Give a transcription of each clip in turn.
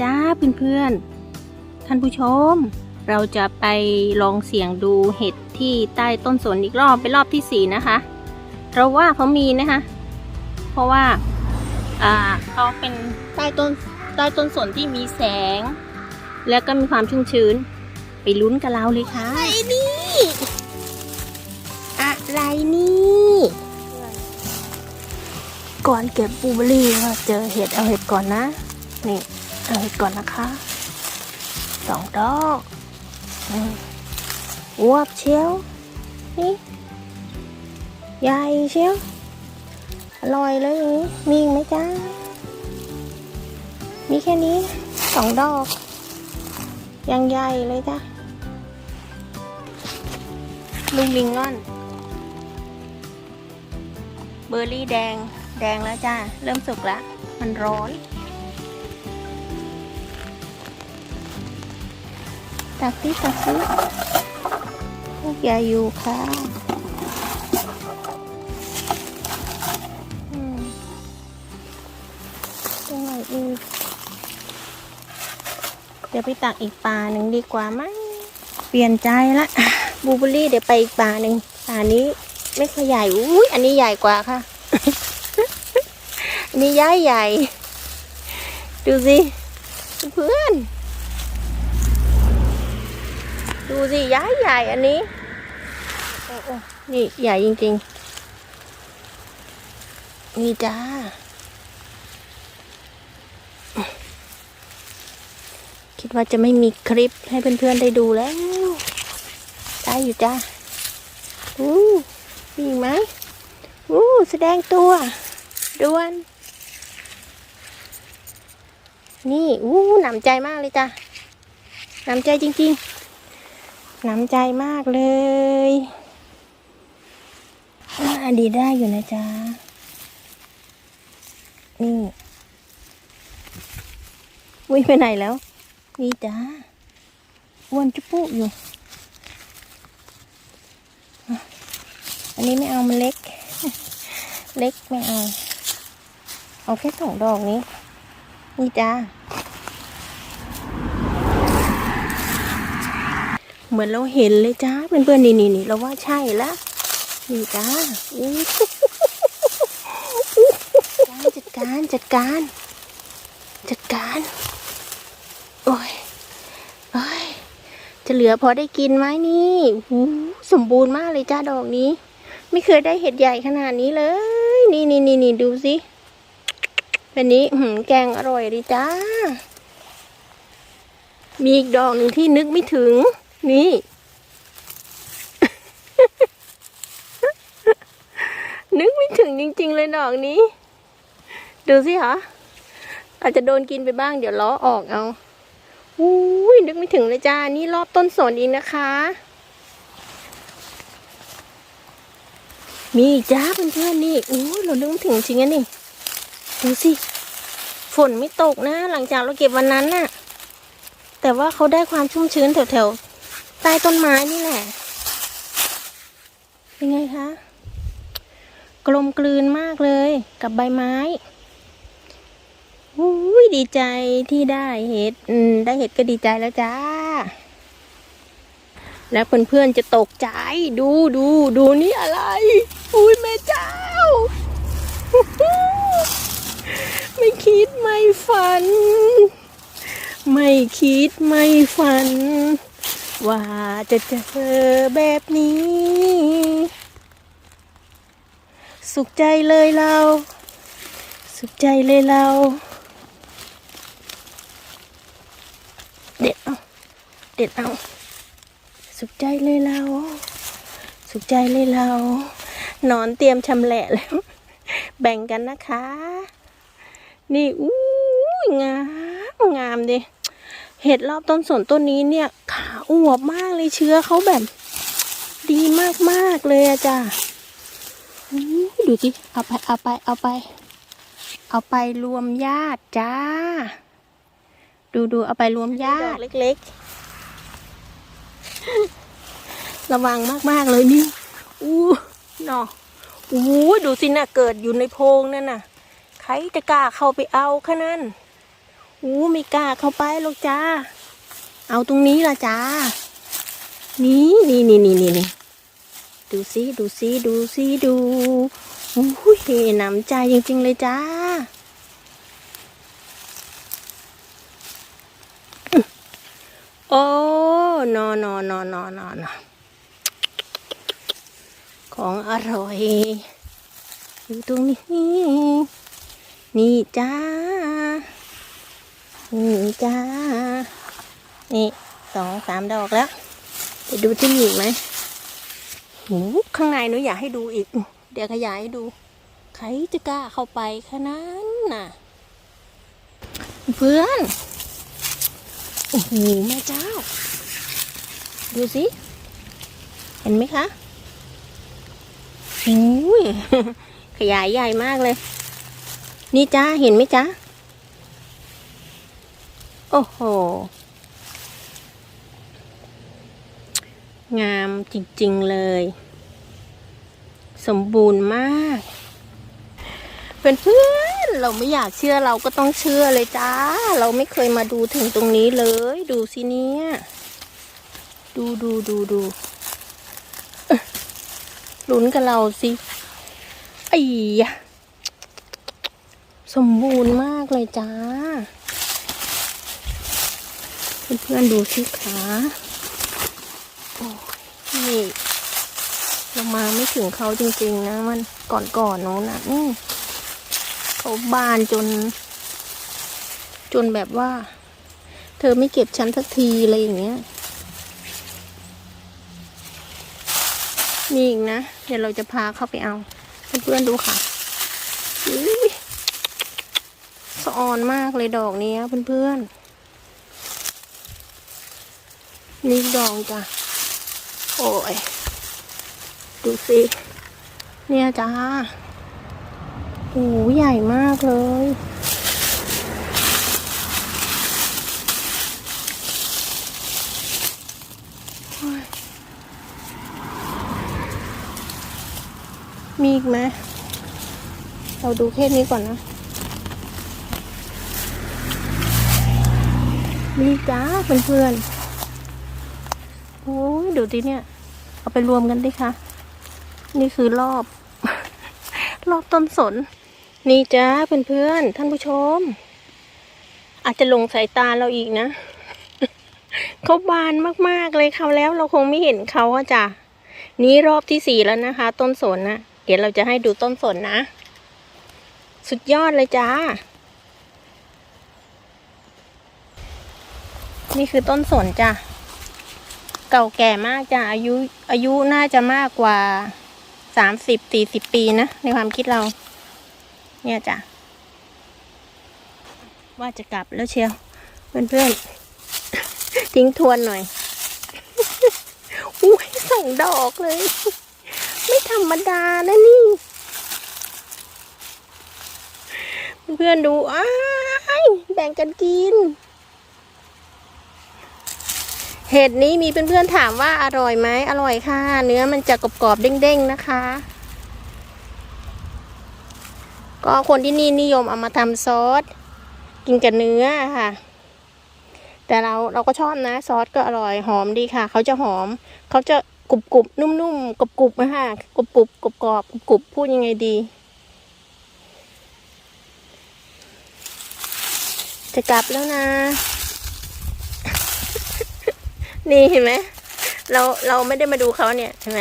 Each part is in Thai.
จ้าเพื่อนๆ ท่านผู้ชม เราจะไปลองเสี่ยงดูเห็ดที่ใต้ต้นสนอีกรอบเป็นรอบที่สี่นะคะ เราว่าเขามีนะคะ เพราะว่าอ่าเขาเป็นใต้ต้นใต้ต้นสนที่มีแสง แล้วก็มีความชุ่มชื้น ไปลุ้นกับเราเลยค่ะอะไรนี่อะไรนี่ก่อนเก็บบูเบอร์รี่ก็เจอเห็ดเอาเห็ดก่อนนะ นี่ เอาเห็ดก่อนนะคะสองดอกอืมอวบเชียวนี่ใหญ่เชียวอร่อยเลยนี้มีไหมจ้ามีแค่นี้สองดอกยังใหญ่เลยจ้ะลุงลิงงอน เบอร์รี่แดงแดงแล้วจ้าเริ่มสุกแล้ว มันร้อน ตักสิตักสิพวกยาอยู่ค่ะอืมตรงไหนอีกเดี๋ยวไปตักอีกปลาหนึ่งดีกว่าไหมเปลี่ยนใจละบูเบอรี่เดี๋ยวไปอีกปลาหนึ่งปลานี้ไม่ค่อยใหญ่อุ้ยอันนี้ใหญ่กว่าค่ะ อันนี้ย้ายใหญ่ ดูสิ เพื่อน ดูสิย้ายใหญ่อันนี้นี่ใหญ่จริงๆ นี่จ้า คิดว่าจะไม่มีคลิปให้เพื่อนๆได้ดูแล้ว ได้อยู่จ้าอู้มีไหมอู้แสดงตัวด่วน นี่อู้หนำใจมากเลยจ้ะหนำใจจริง ๆ นำใจมากเลยอดีได้อยู่นะจ๊ะ นี่วิ่งไปไหนแล้ว นี่จ้าอ้วนจุปุ๊อยู่ อันนี้ไม่เอามันเล็ก เล็กไม่เอา เอาแค่สองดอกนี้ นี่จ้า เหมือนเราเห็นเลยจ้าเพื่อนๆนี่นี่นี่เราว่าใช่ละนี่จ้าอู้จัดการจัดการ จัดการ โอ้ยโอ้ยจะเหลือพอได้กินไหมนี่หูสมบูรณ์มากเลยจ้าดอกนี้ ไม่เคยได้เห็ดใหญ่ขนาดนี้เลย นี่นี่นี่นี่ดูสิเป็นนี้หืมแกงอร่อยดีจ้า มีอีกดอกหนึ่งที่นึกไม่ถึง นี่ นึกไม่ถึงจริง ๆ เลยดอกนี้ ดูสิคะอาจจะโดนกินไปบ้างเดี๋ยวล้อออกเอาอุ้ยนึกไม่ถึงเลยจ้า นี่รอบต้นสนอีกนะคะ มีอีกจ้าเพื่อนๆนี่อู้เรานึกไม่ถึงจริงอะนี่ ดูสิ ฝนไม่ตกนะ หลังจากเราเก็บวันนั้นน่ะ แต่ว่าเขาได้ความชุ่มชื้นแถวๆ ต้ต้นไม้นี่แหละ เป็นไงคะ กลมกลืนมากเลยกับใบไม้อุ้ยดีใจที่ได้เห็ด อืม ได้เห็ดก็ดีใจแล้วจ้า แล้วเพื่อนๆจะตกใจ ดูดูดูนี่อะไร อุ้ยแม่เจ้า ไม่คิดไม่ฝัน ไม่คิดไม่ฝัน ว่าจะเจอแบบนี้ สุขใจเลยเรา สุขใจเลยเรา เด็ดเอา เด็ดเอา สุขใจเลยเรา สุขใจเลยเรา นอนเตรียมชำแหละแล้ว แบ่งกันนะคะ นี่อู้ยงาม งามดิ เห็ดรอบต้นสนต้นนี้เนี่ยขา อวบมากเลยเชื้อเขาแบบ ดีมากๆเลยอะจ้ะอู้ยดูสิเอาไปเอาไปเอาไป เอาไปรวมญาติจ้า ดูดูเอาไปรวมญาติเล็กๆ ระวังมากๆเลยนี่อู้เนาะอู้ดูสินะเกิดอยู่ในโพรงนั่นน่ะ ใครจะกล้าเข้าไปเอาคะนั่นอู้ไม่กล้าเข้าไปหรอกจ้า เอาตรงนี้ละจ้า นี่นี่นี่นี่นี่นี่ดูซิดูซิดูซิดูโอ้ยหนำใจจริง ๆ เลยจ้าโอ้นอนอนอนอนอนของอร่อย อยู่ตรงนี้ นี่จ้า นี่จ้า นี่สองสามดอกแล้วไปดูที่มีอีกไหมโหข้างในหนูอยากให้ดูอีก เดี๋ยวขยายให้ดู ใครจะกล้าเข้าไปขนาดนั้นน่ะ เพื่อนโอ้โหแม่เจ้า ดูสิ เห็นไหมคะหูยขยายใหญ่มากเลย นี่จ้าเห็นไหมจ้าโอ้โห งามจริงๆเลย สมบูรณ์มากเพื่อนๆเราไม่อยากเชื่อเราก็ต้องเชื่อเลยจ้า เราไม่เคยมาดูถึงตรงนี้เลย ดูสิเนี่ยดูดูดูดูลุ้นกับเราสิไอ้ยสมบูรณ์มากเลยจ้า เพื่อนๆดูสิคะ นี่เรามาไม่ถึงเขาจริงๆนะ มันก่อนๆน้นนะนี่เขาบานจน จนแบบว่า เธอไม่เก็บฉันสักทีอะไรอย่างเงี้ยมีอีกนะ เดี๋ยวเราจะพาเข้าไปเอาเพื่อนๆดูค่ะอุ๊ยสะออนมากเลยดอกนี้เพื่อนๆนี่ดองจ้ะ โอ้ย ดูสิ เนี่ยจ้าโอ้ใหญ่มากเลยโอ้ยมีอีกไหม เราดูแค่นี้ก่อนนะ นี่จ้าเพื่อนๆ โอ้ยดูดิเนี่ย เอาไปรวมกันดิคะ นี่คือรอบ รอบต้นสน นี่จ้าเพื่อนๆท่านผู้ชม อาจจะลงสายตาเราอีกนะเขาบานมากๆเลยเขาแล้วเราคงไม่เห็นเขาอะจ้ะนี่รอบที่สี่แล้วนะคะ ต้นสนนะเดี๋ยวเราจะให้ดูต้นสนนะ สุดยอดเลยจ้า นี่คือต้นสนจ้ะ เก่าแก่มากจ้ะอายุอายุน่าจะมากกว่าสามสิบสี่สิบปีนะ ในความคิดเรา เนี่ยจ้ะ ว่าจะกลับแล้วเชียว เพื่อนๆทิ้งทวนหน่อย อุ้ยสองดอกเลย ไม่ธรรมดานะนี่ เพื่อนดูอ้ายแบ่งกันกิน เห็ดนี้มีเพื่อนๆถามว่าอร่อยไหมอร่อยค่ะ เนื้อมันจะกรอบๆเด้งๆนะคะ ก็คนที่นี่นิยมเอามาทำซอส กินกับเนื้อค่ะ แต่เราเราก็ชอบนะซอสก็อร่อยหอมดีค่ะ เขาจะหอม เขาจะกรุบกรุบนุ่มๆกรุบกรุบนะคะกรุบกรุบกรุบกรอบกรุบกรุบพูดยังไงดี จะกลับแล้วนะ นี่เห็นไหมเราเราไม่ได้มาดูเขาเนี่ยเห็นไหม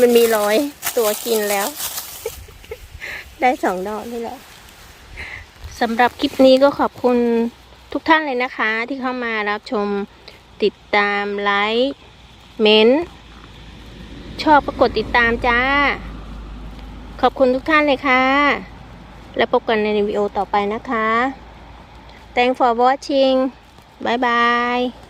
มันมีรอยตัวกินแล้ว ได้สองดอกนี่แหละสำหรับคลิปนี้ก็ขอบคุณทุกท่านเลยนะคะ ที่เข้ามารับชมติดตามไลค์เม้นต์ชอบก็กดติดตามจ้า ขอบคุณทุกท่านเลยค่ะ แล้วพบกันในวิดีโอต่อไปนะคะ Thanks for watching บายบาย